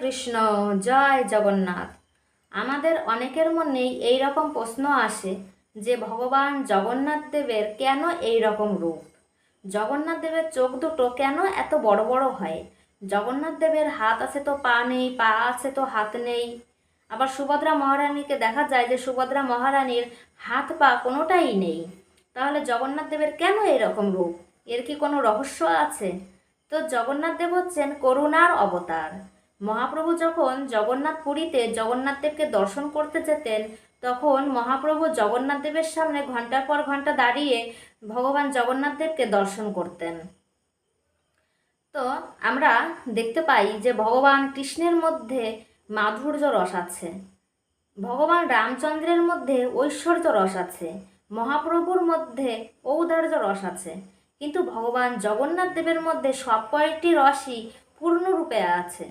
কৃষ্ণ, জয় জগন্নাথ। আমাদের অনেকের মনেই এই রকম প্রশ্ন আসে যে, ভগবান জগন্নাথ দেবের কেন এই রকম রূপ? জগন্নাথ দেবের চোখ দুটো কেন এত বড় বড় হয়? জগন্নাথ দেবের হাত আছে তো পা নেই, পা আছে তো হাত নেই। আবার সুভদ্রা মহারানীকে দেখা যায় যে, সুভদ্রা মহারানীর হাত, পা কোনোটাই নেই। তাহলে জগন্নাথ দেবের কেন এরকম রূপ? এর কি কোনো রহস্য আছে? তো জগন্নাথ দেব হচ্ছেন করুণার অবতার। মহাপ্রভু যখন জগন্নাথ পুরীতে জগন্নাথ দেবকে দর্শন করতে যেতেন, তখন মহাপ্রভু জগন্নাথ দেবের সামনে ঘণ্টার পর ঘণ্টা দাঁড়িয়ে ভগবান জগন্নাথ দেবকে দর্শন করতেন। তো আমরা দেখতে পাই যে ভগবান কৃষ্ণের মধ্যে মাধুর্য রস আছে, ভগবান রামচন্দ্রের মধ্যে ঐশ্বর্য রস আছে, মহাপ্রভুর মধ্যে ঔদার্য রস আছে, কিন্তু ভগবান জগন্নাথ দেবের মধ্যে সব কয়েকটি রসই পূর্ণরূপে আছে।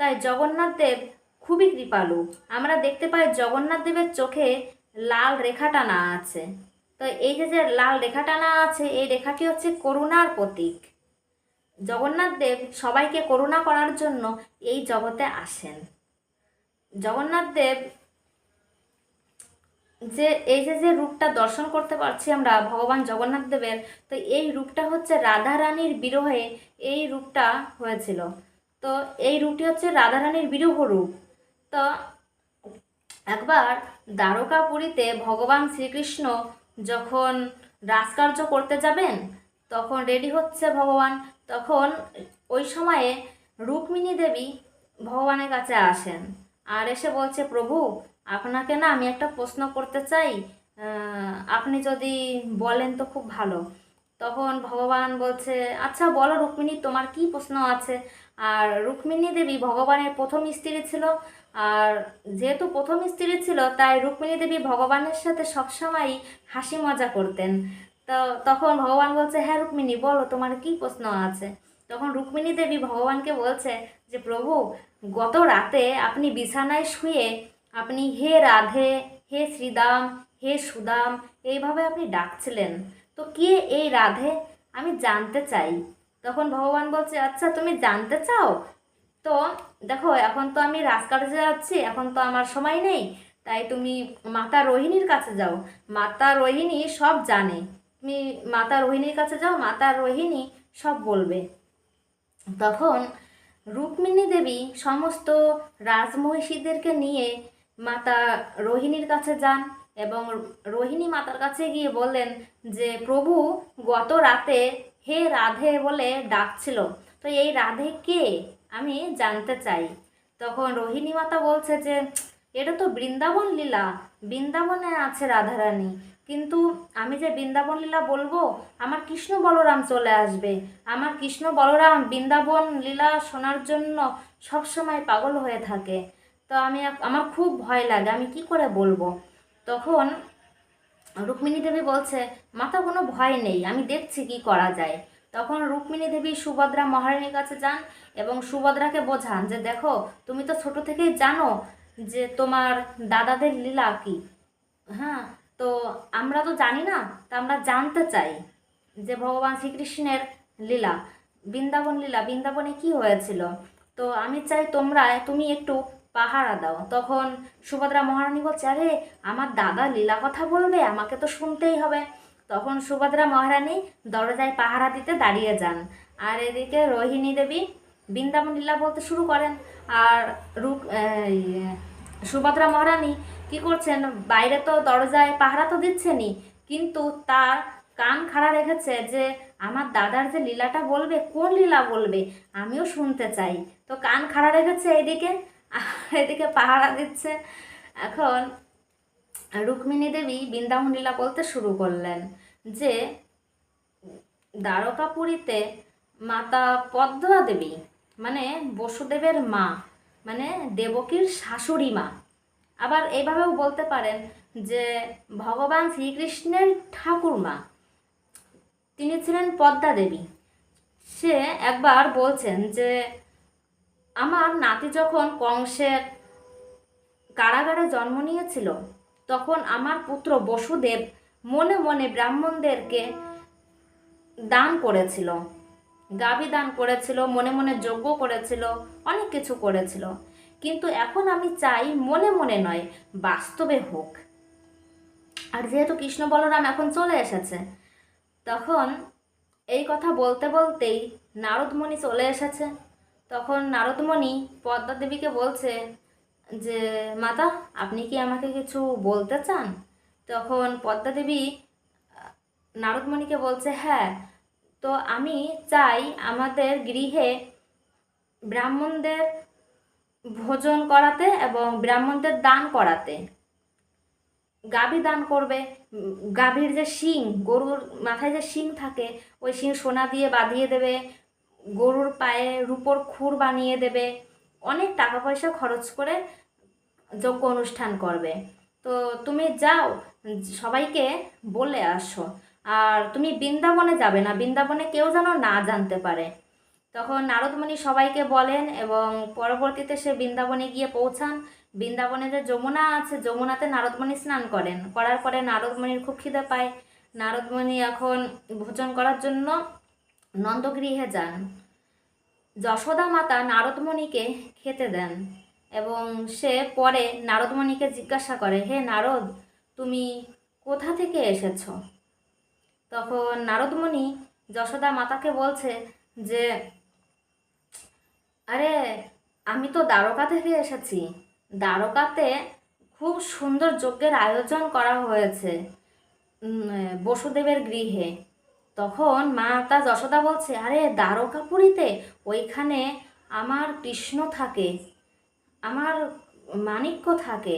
তাই জগন্নাথ দেব খুবই কৃপালু। আমরা দেখতে পাই জগন্নাথ দেবের চোখে লাল রেখা টানা আছে। তো এই যে যে লাল রেখা টানা আছে, এই রেখাটি হচ্ছে করুণার প্রতীক। জগন্নাথ দেব সবাইকে করুণা করার জন্য এই জগতে আসেন। জগন্নাথ দেব যে, এই যে যে রূপটা দর্শন করতে পারছি আমরা ভগবান জগন্নাথ দেবের, তো এই রূপটা হচ্ছে রাধা রানীর বিরহে এই রূপটা হয়েছিল। তো এই রূপটি হচ্ছে রাধা রানীর বিরহ রূপ। তো একবার দ্বারকাপুরীতে ভগবান শ্রীকৃষ্ণ যখন রাজকার্য করতে যাবেন, তখন রেডি হচ্ছে ভগবান। তখন ওই সময়ে রুক্মিণী দেবী ভগবানের কাছে আসেন আর এসে বলছে, প্রভু, আপনাকে না আমি একটা প্রশ্ন করতে চাই। আপনি যদি বলেন তো খুব ভালো। তখন ভগবান বলছে আচ্ছা বলো রুক্মিণী, তোমার কি প্রশ্ন আছে? আর রুক্মিণী দেবী ভগবানের প্রথম স্ত্রী ছিল। আর যেহেতু প্রথম স্ত্রী ছিল, তাই রুক্মিণী দেবী ভগবানের সাথে সবসময় হাসি মজা করতেন। তো তখন ভগবান বলছে হ্যাঁ রুক্মিণী, বলো, তোমার কি প্রশ্ন আছে? তখন রুক্মিণী দেবী ভগবানকে বলছে যে, প্রভু, গত রাতে আপনি বিছানায় শুয়ে আপনি হে রাধে, হে শ্রীদাম, হে সুদাম, এইভাবে আপনি ডাকছিলেন। তো কে এই রাধে? আমি জানতে চাই। তখন ভগবান বলছে আচ্ছা তুমি জানতে চাও? তো দেখো, এখন তো আমি রাজকার্যে যাচ্ছি, এখন তো আমার সময় নেই, তাই তুমি মাতা রোহিণীর কাছে যাও। মাতা রোহিণী সব জানে। তুমি মাতা রোহিণীর কাছে যাও, মাতা রোহিণী সব বলবে। তখন রুক্মিণী দেবী সমস্ত রাজমহিষীদেরকে নিয়ে মাতা রোহিণীর কাছে যান এবং রোহিণী মাতার কাছে গিয়ে বললেন যে, প্রভু, গত রাতে হে রাধে বলে ডাকছিল। তো এই রাধে কে? আমি জানতে চাই। তখন রোহিণী মাতা বলছে যে, এটা তো বৃন্দাবন লীলা। বৃন্দাবনে আছে রাধারানী। কিন্তু আমি যে বৃন্দাবন লীলা বলব, আমার কৃষ্ণ বলরাম চলে আসবে। আমার কৃষ্ণ বলরাম বৃন্দাবন লীলা শোনার জন্য সবসময় পাগল হয়ে থাকে। তো আমি, আমার খুব ভয় লাগে। আমি কি করে বলব? তখন রুক্মিণী দেবী বলছে মাথা কোনো ভয় নেই, আমি দেখছি কি করা যায়। তখন রুক্মিণী দেবী সুভদ্রা মহারানীর কাছে যান এবং সুভদ্রাকে বোঝান যে, দেখো, তুমি তো ছোট থেকেই জানো যে তোমার দাদাদের লীলা কি। হ্যাঁ তো আমরা তো জানি না, তা আমরা জানতে চাই যে ভগবান শ্রীকৃষ্ণের লীলা, বৃন্দাবন লীলা, বৃন্দাবনে কি হয়েছিল। তো আমি চাই তোমরা তুমি একটু পাহারা দাও। তখন সুভদ্রা মহারানী বলছে, আরে, আমার দাদা লীলা কথা বলবে, আমাকে তো শুনতেই হবে। তখন সুভদ্রা মহারানী দরজায় পাহারা দিতে দাঁড়িয়ে যান। আর এদিকে রোহিণী দেবী বৃন্দাবন লীলা বলতে শুরু করেন। আর রূপ সুভদ্রা মহারানী কি করছেন? বাইরে তো দরজায় পাহারা তো দিচ্ছেনই, কিন্তু তার কান খাড়া রেখেছে যে, আমার দাদার যে লীলাটা বলবে, কোন লীলা বলবে, আমিও শুনতে চাই। তো কান খাড়া রেখেছে এদিকে। আর এদিকে পাহারা দিচ্ছে। এখন রুক্মিণী দেবী বৃন্দাবন লীলা বলতে শুরু করলেন যে, দ্বারকাপুরীতে মাতা পদ্মা দেবী মানে বসুদেবের মা মানে দেবকীর শাশুড়ি মা। আবার এইভাবেও বলতে পারেন যে, ভগবান শ্রীকৃষ্ণের ঠাকুরমা তিনি ছিলেন পদ্মা দেবী। সে একবার বলছেন যে আমার নাতি যখন কংসের কারাগারে জন্ম নিয়েছিল, তখন আমার পুত্র বসুদেব মনে মনে ব্রাহ্মণদেরকে দান করেছিল। গাবি দান করেছিল, মনে মনে যজ্ঞ করেছিল, অনেক কিছু করেছিল। কিন্তু এখন আমি চাই মনে মনে নয়, বাস্তবে হোক। আর যেহেতু কৃষ্ণ বলরাম এখন চলে এসেছে, তখন এই কথা বলতে বলতেই নারদমণি চলে এসেছে। তখন নারদমণি পদ্মা দেবীকে বলছে যে, মাতা, আপনি কি আমাকে কিছু বলতে চান? তখন পদ্মা দেবী, নারদমণিকে বলছে হ্যাঁ তো আমি চাই আমাদের গৃহে ব্রাহ্মণদের ভোজন করাতে এবং ব্রাহ্মণদের দান করাতে। গাভী দান করবে। গাভীর যে শিং, গরুর মাথায় যে শিং থাকে, ওই শিং সোনা দিয়ে বাঁধিয়ে দেবে। গরুর পায়ে রূপোর খুর বানিয়ে দেবে, অনেক টাকা পয়সা খরচ করে যজ্ঞ অনুষ্ঠান করবে। তো তুমি যাও, সবাইকে বলে আসো। আর তুমি বৃন্দাবনে যাবে না, বৃন্দাবনে কেউ যেন না জানতে পারে। তখন নারদমণি সবাইকে বলেন এবং পরবর্তীতে সে বৃন্দাবনে গিয়ে পৌঁছান। বৃন্দাবনে যে যমুনা আছে, যমুনাতে নারদমণি স্নান করেন। করার পরে নারদমণির খুব খিদে পায়। নারদমণি এখন ভোজন করার জন্য নন্দগৃহে যান। যশোদা মাতা নারদমণিকে খেতে দেন এবং সে পরে নারদমণিকে জিজ্ঞাসা করে, হে নারদ, তুমি কোথা থেকে এসেছ? তখন নারদমণি যশোদা মাতাকে বলছে যে, আরে, আমি তো দ্বারকা থেকে এসেছি। দ্বারকাতে খুব সুন্দর যজ্ঞের আয়োজন করা হয়েছে বসুদেবের গৃহে। তখন মা তা যশোদা বলছে, আরে দ্বারকাপুরীতে ওইখানে আমার কৃষ্ণ থাকে, আমার মাণিক্য থাকে।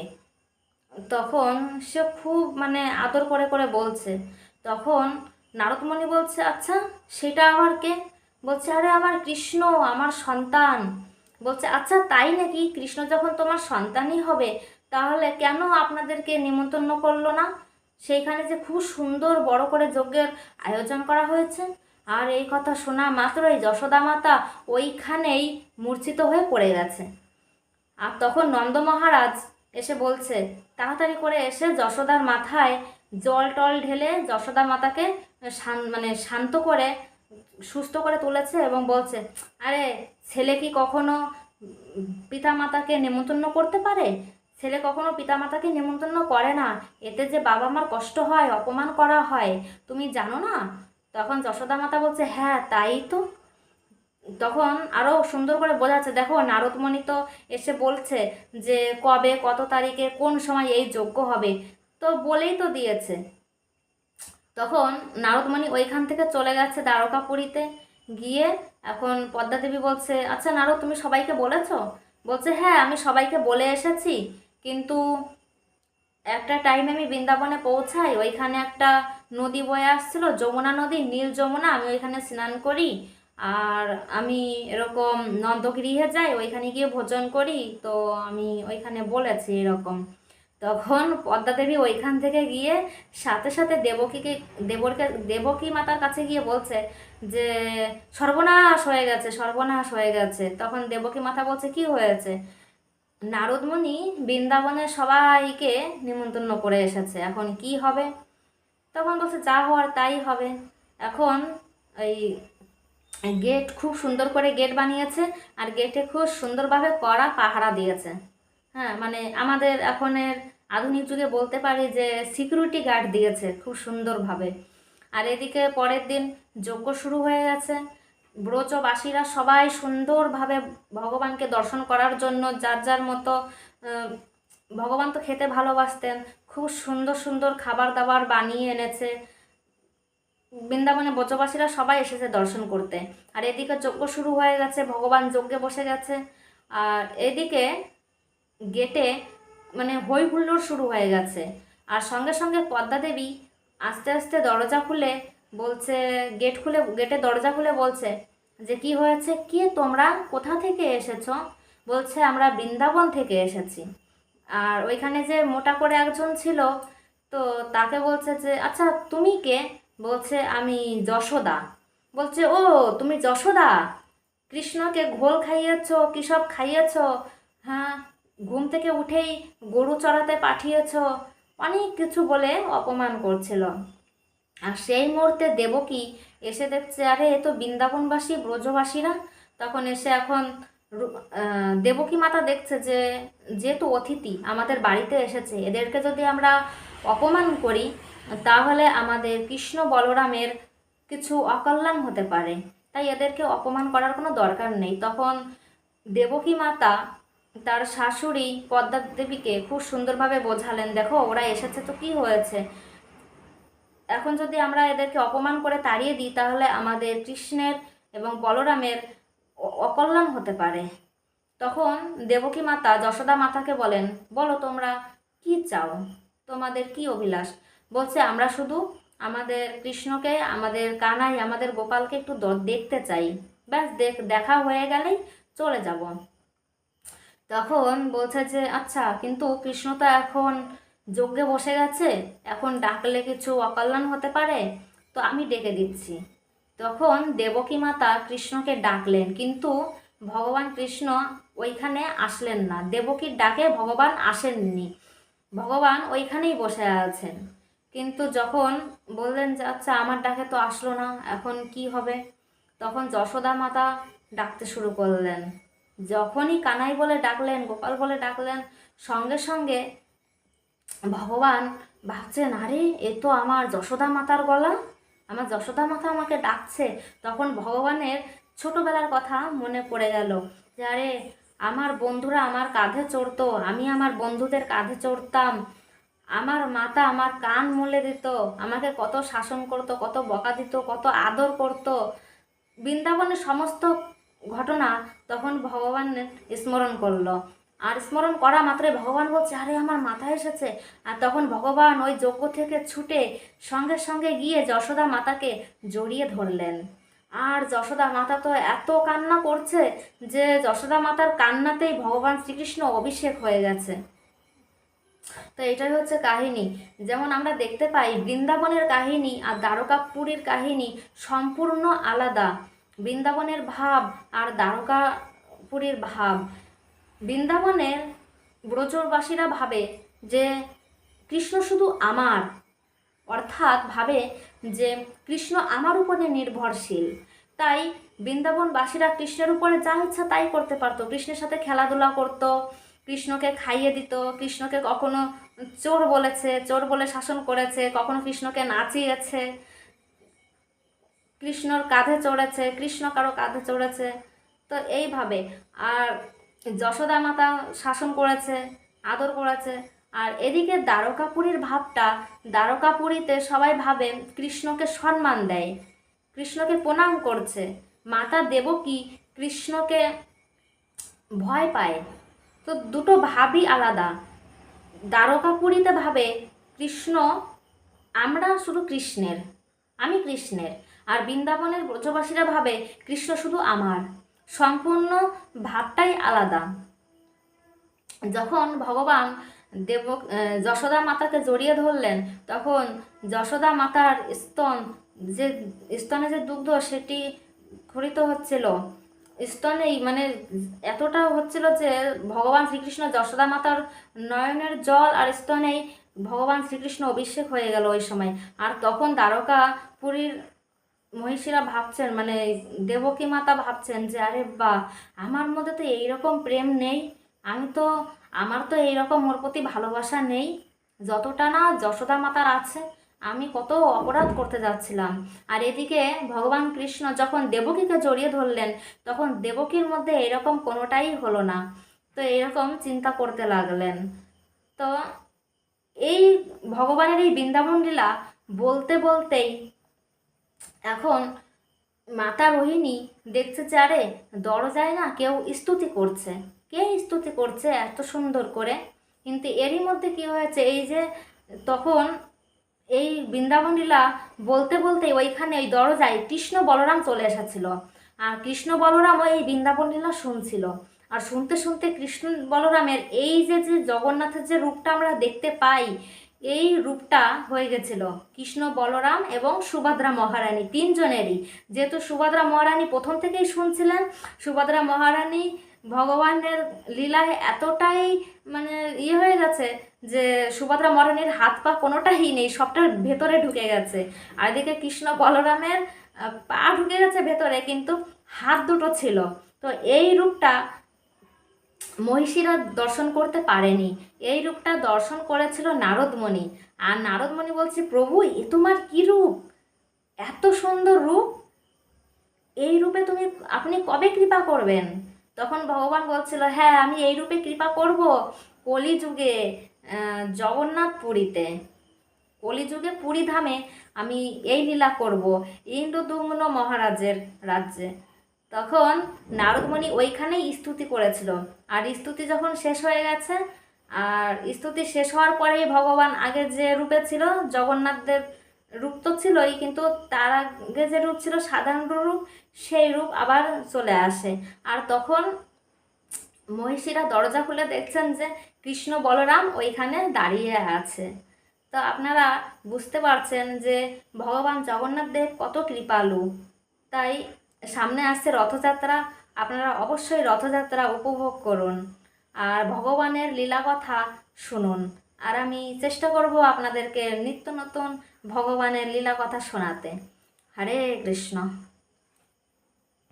তখন সে খুব মানে আদর করে করে বলছে। তখন নারদমণি বলছে আচ্ছা সেটা আবার কে? বলছে, আরে আমার কৃষ্ণ, আমার সন্তান। বলছে আচ্ছা তাই নাকি? কৃষ্ণ যখন তোমার সন্তানই হবে, তাহলে কেন আপনাদেরকে নিমন্ত্রণ করল না? সেইখানে যে খুব সুন্দর বড় করে যজ্ঞের আয়োজন করা হয়েছে। আর এই কথা শোনা মাত্রই যশোদা মাতা ওইখানেই মূর্ছিত হয়ে পড়ে গেছে। আর তখন নন্দ মহারাজ এসে বলছে, তাড়াতাড়ি করে এসে যশোদার মাথায় জল টল ঢেলে যশোদা মাতাকে শান মানে শান্ত করে, সুস্থ করে তুলেছে এবং বলছে, আরে, ছেলে কি কখনো পিতা মাতাকে নেমন্তন্ন করতে পারে? ছেলে কখনো পিতা মাতাকে নেমন্তন্ন করে না। এতে যে বাবা মার কষ্ট হয়, অপমান করা হয়, তুমি জানো না? তখন যশোদা মাতা বলছে হ্যাঁ তাই তো। তখন আরও সুন্দর করে বোঝাচ্ছে দেখো, নারদমণি তো এসে বলছে যে কবে, কত তারিখে, কোন সময় এই যজ্ঞ হবে। তো বলেই তো দিয়েছে। তখন নারদমণি ওইখান থেকে চলে গেছে দ্বারকাপুরীতে। গিয়ে এখন পদ্মা দেবী বলছে আচ্ছা নারদ, তুমি সবাইকে বলেছ? বলছে হ্যাঁ আমি সবাইকে বলে এসেছি। কিন্তু একটা টাইম আমি বৃন্দাবনে পৌঁছাই, ওইখানে একটা নদী বয়ে আসছিল, যমুনা নদী, নীল যমুনা, আমি ওইখানে স্নান করি। আর আমি এরকম নন্দগৃহে যাই, ওইখানে গিয়ে ভোজন করি, তো আমি ওইখানে বলেছি এরকম। তখন পদ্মা দেবী ওইখান থেকে গিয়ে সাথে সাথে দেবকীকে, দেবরকে, দেবকী মাতার কাছে গিয়ে বলছে যে, সর্বনাশ হয়ে গেছে, সর্বনাশ হয়ে গেছে। তখন দেবকী মাতা বলছে, কি হয়েছে? নারদমণি বৃন্দাবনের সবাইকে নিমন্ত্রণ করে এসেছে। এখন কি হবে? তখন বলছে, যা হওয়ার তাই হবে। এখন এই গেট খুব সুন্দর করে গেট বানিয়েছে আর গেটে খুব সুন্দরভাবে কড়া পাহারা দিয়েছে। হ্যাঁ মানে আমাদের এখনের আধুনিক যুগে বলতে পারি যে সিকিউরিটি গার্ড দিয়েছে খুব সুন্দরভাবে। আর এদিকে পরের দিন যজ্ঞ শুরু হয়ে গেছে। ব্রজবাসীরা সবাই সুন্দরভাবে ভগবানকে দর্শন করার জন্য যার যার মতো ভগবান তো খেতে ভালোবাসতেন, খুব সুন্দর সুন্দর খাবার দাবার বানিয়ে এনেছে। বৃন্দাবনে ব্রজবাসীরা সবাই এসেছে দর্শন করতে। আর এদিকে যজ্ঞ শুরু হয়ে গেছে, ভগবান যজ্ঞে বসে গেছে। আর এদিকে গেটে মানে হই হুল্লোড় শুরু হয়ে গেছে। আর সঙ্গে সঙ্গে পদ্মা দেবী আস্তে আস্তে দরজা খুলে বলছে, গেট খুলে, গেটে দরজা খুলে বলছে যে, কি হয়েছে? কে তোমরা? কোথা থেকে এসেছ? বলছে, আমরা বৃন্দাবন থেকে এসেছি। আর ওইখানে যে মোটা করে একজন ছিল, তো তাকে বলছে যে আচ্ছা তুমি কে? বলছে, আমি যশোদা। বলছে, ও, তুমি যশোদা? কৃষ্ণকে ঘোল খাইয়েছো? কী সব খাইয়েছো? হ্যাঁ ঘুম থেকে উঠেই গরু চড়াতে পাঠিয়েছ? অনেক কিছু বলে অপমান করছিল। আর সেই মুহূর্তে দেবকী এসে দেখছে, আরে, এ তো বৃন্দাবনবাসী, ব্রজবাসীরা। তখন এসে এখন দেবকী মাতা দেখছে যে, যেহেতু অতিথি আমাদের বাড়িতে এসেছে, এদেরকে যদি আমরা অপমান করি, তাহলে আমাদের কৃষ্ণ বলরামের কিছু অকল্যাণ হতে পারে। তাই এদেরকে অপমান করার কোনো দরকার নেই। তখন দেবকী মাতা তার শাশুড়ি পদ্মা দেবীকে খুব সুন্দরভাবে বোঝালেন, দেখো, ওরা এসেছে তো কি হয়েছে? এখন যদি আমরা এদেরকে অপমান করে তাড়িয়ে দিই, তাহলে আমাদের কৃষ্ণের এবং বলরামের অকল্যাণ হতে পারে। তখন দেবকী মাতা যশোদা মাতাকে বলেন, বলো তোমরা কি চাও? তোমাদের কি অভিলাষ? বলছে, আমরা শুধু আমাদের কৃষ্ণকে, আমাদের কানাই, আমাদের গোপালকে একটু দেখতে চাই। ব্যাস, দেখ, দেখা হয়ে গেলেই চলে যাব। তখন বলছে যে আচ্ছা কিন্তু কৃষ্ণ তো এখন যজ্ঞে বসে গেছে, এখন ডাকলে কিছু অকল্যাণ হতে পারে? তো আমি ডেকে দিচ্ছি। তখন দেবকী মাতা কৃষ্ণকে ডাকলেন, কিন্তু ভগবান কৃষ্ণ ওইখানে আসলেন না। দেবকীর ডাকে ভগবান আসেননি। ভগবান ওইখানেই বসে আছেন। কিন্তু যখন বললেন যে আচ্ছা আমার ডাকে তো আসলো না, এখন কি হবে? তখন যশোদা মাতা ডাকতে শুরু করলেন। যখনই কানাই বলে ডাকলেন, গোপাল বলে ডাকলেন, সঙ্গে সঙ্গে ভগবান ভাবছেন, আরে, এ তো আমার যশোদা মাতার গলা। আমার যশোদা মাতা আমাকে ডাকছে। তখন ভগবানের ছোটবেলার কথা মনে পড়ে গেল যে, আরে, আমার বন্ধুরা আমার কাঁধে চড়তো, আমি আমার বন্ধুদের কাঁধে চড়তাম। আমার মাতা আমার কান মলে দিত, আমাকে কত শাসন করতো, কত বকা দিত, কত আদর করতো। বৃন্দাবনের সমস্ত ঘটনা তখন ভগবান স্মরণ করল। আর স্মরণ করা মাত্রই ভগবান বলছে, আরে, আমার মাথায় এসেছে। আর তখন ভগবান ওই যজ্ঞ থেকে ছুটে সঙ্গে সঙ্গে গিয়ে যশোদা মাতাকে জড়িয়ে ধরলেন। আর যশোদা মাতা তো এত কান্না করছে যে যশোদা মাতার কান্নাতেই ভগবান শ্রীকৃষ্ণ অভিষেক হয়ে গেছে। তো এটাই হচ্ছে কাহিনী। যেমন আমরা দেখতে পাই, বৃন্দাবনের কাহিনী আর দ্বারকাপুরীর কাহিনী সম্পূর্ণ আলাদা। বৃন্দাবনের ভাব আর দ্বারকাপুরীর ভাব। বৃন্দাবনের ব্রজবাসীরা ভাবে যে কৃষ্ণ শুধু আমার, অর্থাৎ ভাবে যে কৃষ্ণ আমার উপরে নির্ভরশীল। তাই বৃন্দাবনবাসীরা কৃষ্ণের উপরে যা ইচ্ছা তাই করতে পারতো। কৃষ্ণের সাথে খেলাধুলা করতো, কৃষ্ণকে খাইয়ে দিত, কৃষ্ণকে কখনো চোর বলেছে, চোর বলে শাসন করেছে, কখনো কৃষ্ণকে নাচিয়েছে, কৃষ্ণর কাঁধে চড়েছে, কৃষ্ণ কারও কাঁধে চড়েছে। তো এইভাবে। আর যশোদা মাতা শাসন করেছে, আদর করেছে। আর এদিকে দ্বারকাপুরীর ভাবটা, দ্বারকাপুরীতে সবাই ভাবে কৃষ্ণকে সম্মান দেয়, কৃষ্ণকে প্রণাম করছে। মাতা দেবকী কৃষ্ণকে ভয় পায়। তো দুটো ভাবই আলাদা। দ্বারকাপুরীতে ভাবে কৃষ্ণ, আমরা শুধু কৃষ্ণের, আমি কৃষ্ণের। আর বৃন্দাবনের ব্রজবাসীরা ভাবে কৃষ্ণ শুধু আমার। সম্পূর্ণ ভাবটাই আলাদা। যখন ভগবান দেব যশোদা মাতাকে জড়িয়ে ধরলেন, তখন যশোদা মাতার স্তন যে, স্তনে যে দুগ্ধ সেটি ক্ষরিত হচ্ছিল, স্তনেই মানে এতটা হচ্ছিল যে ভগবান শ্রীকৃষ্ণ যশোদা মাতার নয়নের জল আর স্তনেই ভগবান শ্রীকৃষ্ণ অভিষেক হয়ে গেল ওই সময়। আর তখন দ্বারকা পুরীর মহিষীরা ভাবছেন মানে দেবকী মাতা ভাবছেন যে, আরে বা, আমার মধ্যে তো এইরকম প্রেম নেই। আমি তো, আমার তো এইরকম ওর প্রতি ভালোবাসা নেই। যতটা না যশোদা মাতার আছে, আমি কত অপরাধ করতে যাচ্ছিলাম। আর এদিকে ভগবান কৃষ্ণ যখন দেবকীকে জড়িয়ে ধরলেন, তখন দেবকীর মধ্যে এরকম কোনোটাই হলো না। তো এরকম চিন্তা করতে লাগলেন। তো এই ভগবানের এই বৃন্দাবন লীলা বলতে বলতেই এখন মাতা রোহিণী দেখছে আরে দরজায় না কেউ স্তুতি করছে। কে স্তুতি করছে এত সুন্দর করে? কিন্তু এরই মধ্যে কি হয়েছে? এই যে তখন এই বৃন্দাবন লীলা বলতে বলতে ওইখানে ওই দরজায় কৃষ্ণ বলরাম চলে এসেছিল। আর কৃষ্ণ বলরাম ওই বৃন্দাবন লীলা শুনছিল। আর শুনতে শুনতে কৃষ্ণ বলরামের এই যে যে জগন্নাথের যে রূপটা আমরা দেখতে পাই এই রূপটা হয়ে গেছিল। কৃষ্ণ বলরাম এবং সুভদ্রা মহারানী তিনজনেরই। যেহেতু সুভদ্রা মহারানী প্রথম থেকেই শুনছিলেন, সুভদ্রা মহারানী ভগবানের লীলায় এতটাই মানে ইয়ে হয়ে গেছে যে সুভদ্রা মহারানীর হাত পা কোনোটাই নেই, সবটার ভেতরে ঢুকে গেছে। আর এদিকে কৃষ্ণ বলরামের পা ঢুকে গেছে ভেতরে, কিন্তু হাত দুটো ছিল। তো এই রূপটা মহিষীরা দর্শন করতে পারেনি। এই রূপটা দর্শন করেছিল নারদমণি। আর নারদমণি বলছে, প্রভু, এ তোমার কি রূপ? এত সুন্দর রূপ। এই রূপে তুমি, আপনি কবে কৃপা করবেন? তখন ভগবান বলছিল হ্যাঁ আমি এই রূপে কৃপা করব কলিযুগে জগন্নাথ পুরীতে কলিযুগে পুরী ধামে আমি এই লীলা করব। ইন্দ্রদুম্ন মহারাজের রাজ্যে। তখন নারদমণি ওইখানেই স্তুতি করেছিল। আর স্তুতি যখন শেষ হয়ে গেছে, আর স্তুতি শেষ হওয়ার পরেই ভগবান আগে যে রূপে ছিল, জগন্নাথদের রূপ তো ছিলই, কিন্তু তার আগে যে রূপ ছিল, সাধারণ রূপ, সেই রূপ আবার চলে আসে। আর তখন মহিষীরা দরজা খুলে দেখছেন যে কৃষ্ণ বলরাম ওইখানে দাঁড়িয়ে আছে। তো আপনারা বুঝতে পারছেন যে ভগবান জগন্নাথ দেব কত কৃপালু। তাই সামনে আসছে রথযাত্রা, আপনারা অবশ্যই রথযাত্রা উপভোগ করুন। আর ভগবানের লীলা কথা শুনুন। আর আমি চেষ্টা করব আপনাদেরকে নিত্য নতুন ভগবানের লীলা কথা শোনাতে। হরে কৃষ্ণ।